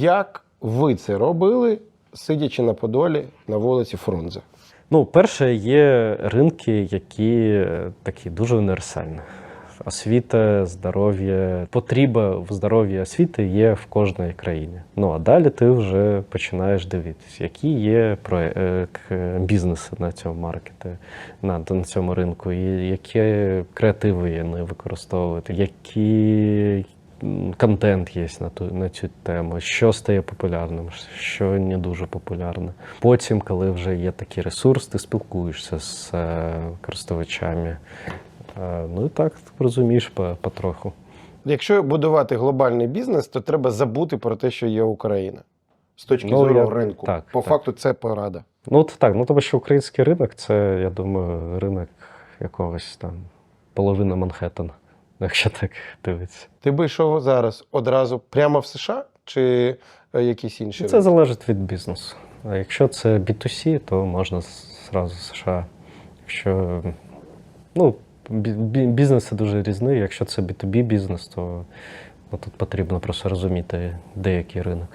Як ви це робили, сидячи на Подолі на вулиці Фрунзе? Ну, перше, є ринки, які е, такі дуже універсальні. Освіта, здоров'я, потреба в здоров'ї освіти є в кожній країні. Ну а далі ти вже починаєш дивитися, які є е, бізнеси на цьому маркеті, на, на цьому ринку, і які креативи вони використовують, які контент є на ту на цю тему, що стає популярним, що не дуже популярне. Потім, коли вже є такий ресурс, ти спілкуєшся з е, користувачами. Е, Ну і так розумієш потроху. Якщо будувати глобальний бізнес, то треба забути про те, що є Україна. З точки Ну, зору я- ринку. так, По так. факту, це порада. Ну, от так, ну тому що український ринок це, я думаю, ринок якогось там половина Манхеттена, якщо так дивитися. Ти би йшов зараз одразу прямо в США чи е, якісь інші? Це залежить від бізнесу. А якщо це B2C, то можна зразу в США. Якщо ну, бі- бі- бізнеси дуже різний, Якщо це B2B бізнес, то ну, тут потрібно просто розуміти деякий ринок.